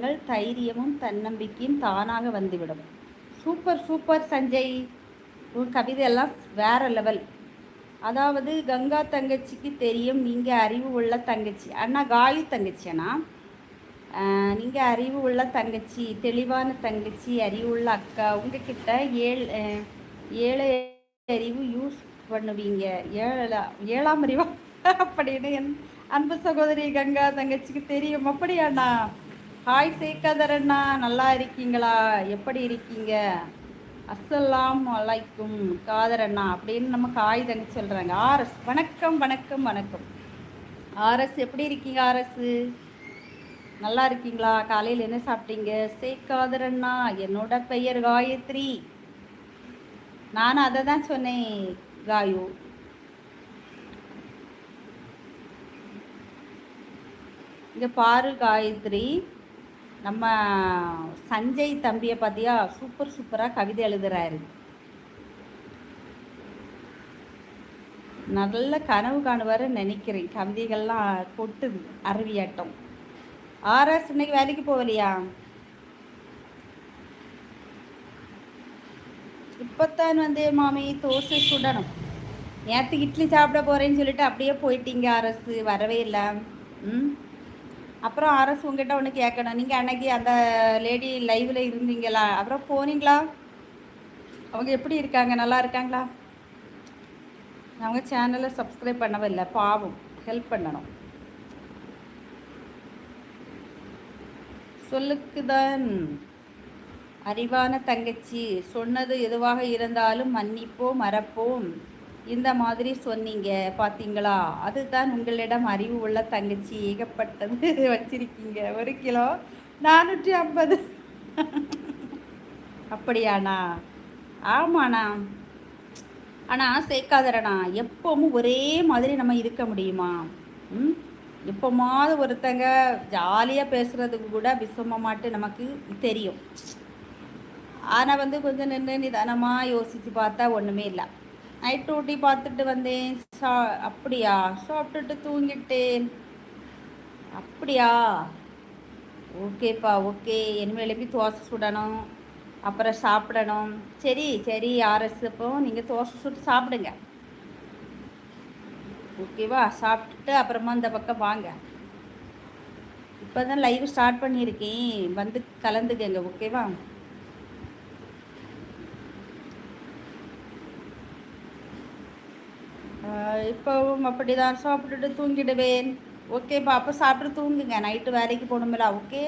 தைரியமும் தன்னம்பிக்கையும் தானாக வந்துவிடும். Super super Sanjay. உன் கவிதையெல்லாம் வேற லெவல் அதாவது கங்கா தங்கச்சிக்கு தெரியும் நீங்கள் அறிவு உள்ள தங்கச்சி. அண்ணா காயு தங்கச்சி அண்ணா. நீங்கள் அறிவு உள்ள தங்கச்சி தெளிவான தங்கச்சி அறிவு உள்ள அக்கா. உங்ககிட்ட ஏழு ஏழு அறிவு யூஸ் பண்ணுவீங்க. ஏழா ஏழாம் அறிவா? அப்படின்னு என் அன்பு சகோதரி கங்கா தங்கச்சிக்கு தெரியும். அப்படியாண்ணா ஹாய் சேகாதர் அண்ணா நல்லா இருக்கீங்களா? எப்படி இருக்கீங்க? அஸ்ஸலாம் வலைக்கும் காதர் அண்ணா அப்படின்னு நம்ம காய் தங்கி சொல்கிறாங்க ஆர்எஸ் வணக்கம் வணக்கம் வணக்கம். ஆர்எஸ் எப்படி இருக்கீங்க ஆர்எஸ்? நல்லா இருக்கீங்களா? காலையில் என்ன சாப்பிட்டீங்க? சேகாதர் அண்ணா என்னோட பெயர் காயத்ரி. நானும் அதை தான் சொன்னேன் காயு. இங்கே பாரு காயத்ரி. நம்ம சஞ்சய் தம்பியை பார்த்தியா சூப்பர் சூப்பராக கவிதை எழுதுறாரு. நல்ல கனவு காணுவார் நினைக்கிறேன். கவிதைகள்லாம் கொட்டுது அருவியாட்டம். ஆர்எஸ் இன்னைக்கு வேலைக்கு போகலையா? இப்போத்தான் வந்து மாமி தோசை சுடணும். நேற்று இட்லி சாப்பிட போகிறேன்னு சொல்லிட்டு அப்படியே போயிட்டீங்க அரசு வரவே இல்லை. ம்? அப்புறம் அரசு உங்ககிட்ட ஒன்று கேட்கணும் நீங்கள் அன்னைக்கு அந்த லேடி லைவில் இருந்தீங்களா? அப்புறம் போனீங்களா? அவங்க எப்படி இருக்காங்க? நல்லா இருக்காங்களா? அவங்க சேனலை சப்ஸ்கிரைப் பண்ணவே இல்லை. பாவம். ஹெல்ப் பண்ணணும். சொல்லுக்குதான் அறிவான தங்கச்சி. சொன்னது எதுவாக இருந்தாலும் மன்னிப்போம் மறப்போம். இந்த மாதிரி சொன்னீங்க பார்த்தீங்களா அதுதான் உங்களிடம் அறிவு உள்ள தங்கச்சி ஏகப்பட்டது வச்சிருக்கீங்க. ஒரு கிலோ நானூற்றி ஐம்பது. அப்படியாண்ணா? ஆமாண்ணா. ஆனால் சேர்க்காதரண்ணா. எப்பவும் ஒரே மாதிரி நம்ம இருக்க முடியுமா? ம்? எப்போமாவது ஒருத்தங்க ஜாலியாக பேசுகிறதுக்கு கூட விசமமாட்டு நமக்கு தெரியும். ஆனால் வந்து கொஞ்சம் நின்று நிதானமாக யோசித்து பார்த்தா ஒன்றுமே இல்லை. நைட் டூட்டி பார்த்துட்டு வந்தேன். சா அப்படியா? சாப்பிட்டுட்டு தூங்கிட்டேன். அப்படியா? ஓகேப்பா ஓகே. இனிமேல் எழுப்பி தோசை சுடணும்? அப்புறம் சாப்பிடணும். சரி சரி ஆர்எஸ். அப்போ நீங்கள் தோசை சுட்டு சாப்பிடுங்க. ஓகேவா? சாப்பிட்டுட்டு அப்புறமா இந்த பக்கம் வாங்க. இப்போ தான் லைவ் ஸ்டார்ட் பண்ணியிருக்கேன். வந்து கலந்துக்கங்க ஓகேவா? இப்போவும் அப்படி தான் சாப்பிட்டுட்டு தூங்கிடுவேன். ஓகேப்பா அப்போ சாப்பிட்டு தூங்குங்க. நைட்டு வேலைக்கு போகணுமில்ல ஓகே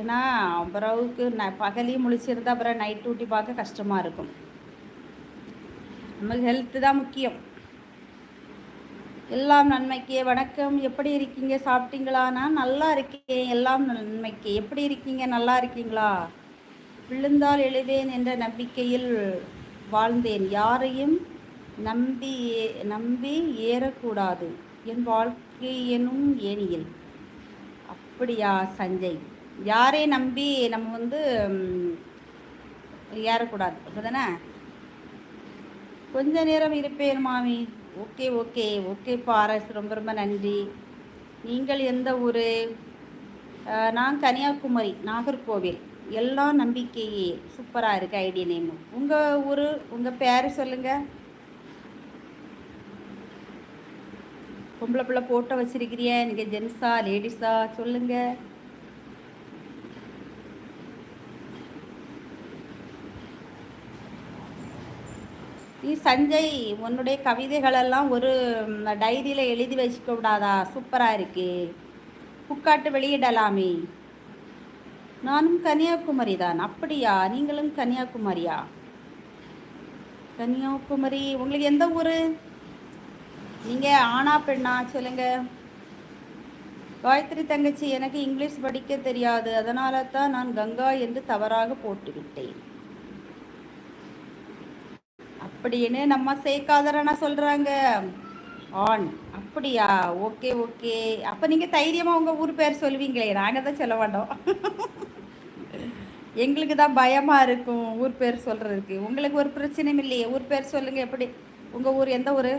ஏன்னா அப்புறவுக்கு ந பகலையும் முழிச்சிருந்தா அப்புறம் நைட் டியூட்டி பார்க்க கஷ்டமாக இருக்கும். நமக்கு ஹெல்த்து தான் முக்கியம். எல்லாம் நன்மைக்கு. வணக்கம். எப்படி இருக்கீங்க? சாப்பிட்டீங்களா? நான் நல்லா இருக்கேன். எல்லாம் நன்மைக்கு. எப்படி இருக்கீங்க? நல்லா இருக்கீங்களா? விழுந்தால் எழுவேன் என்ற நம்பிக்கையில் வாழ்ந்தேன். யாரையும் நம்பி நம்பி ஏறக்கூடாது. என் வாழ்க்கை எனும் ஏணியில். அப்படியா சஞ்சய்? யாரே நம்பி நம்ம வந்து ஏறக்கூடாது? அப்படிதானே? கொஞ்ச நேரம் இருப்பேன் மாமி. Okay okay. ஓகே பாரஸ் ரொம்ப ரொம்ப நன்றி. நீங்கள் எந்த ஊர்? நான் கன்னியாகுமரி நாகர்கோவில். எல்லாம் நம்பிக்கையே சூப்பராக இருக்கு ஐடியா நேம். உங்கள் ஊர் உங்கள் பேர் சொல்லுங்கள் பொம்பளை பிள்ளை போட்டோ வச்சிருக்கிறிய? நீங்கள் ஜென்ஸா லேடிஸா சொல்லுங்கள் நீ சஞ்சய் உன்னுடைய கவிதைகளெல்லாம் ஒரு டைரியில் எழுதி வச்சுக்க கூடாதா? சூப்பராக இருக்கு. புக்காட்டு வெளியிடலாமே. நானும் கன்னியாகுமரி தான் அப்படியா? நீங்களும் கன்னியாகுமரியா? கன்னியாகுமரி. உங்களுக்கு எந்த ஊர்? நீங்கள் ஆனா பெண்ணா? சொல்லுங்க. காயத்ரி தங்கச்சி எனக்கு இங்கிலீஷ் படிக்க தெரியாது. அதனால தான் நான் கங்கா என்று தவறாக போட்டுவிட்டேன். அப்படின்னு நம்ம சேர்க்காதரனா சொல்கிறாங்க ஆன் அப்படியா? Okay okay. அப்போ நீங்கள் தைரியமாக உங்கள் ஊர் பேர் சொல்லுவீங்களே. நாங்கள் தான் சொல்ல மாட்டோம். எங்களுக்கு தான் பயமாக இருக்கும் ஊர் பேர் சொல்கிறதுக்கு உங்களுக்கு ஒரு பிரச்சனையும் இல்லையே ஊர் பேர் சொல்லுங்கள் எப்படி? உங்கள் ஊர் எந்த ஊர்?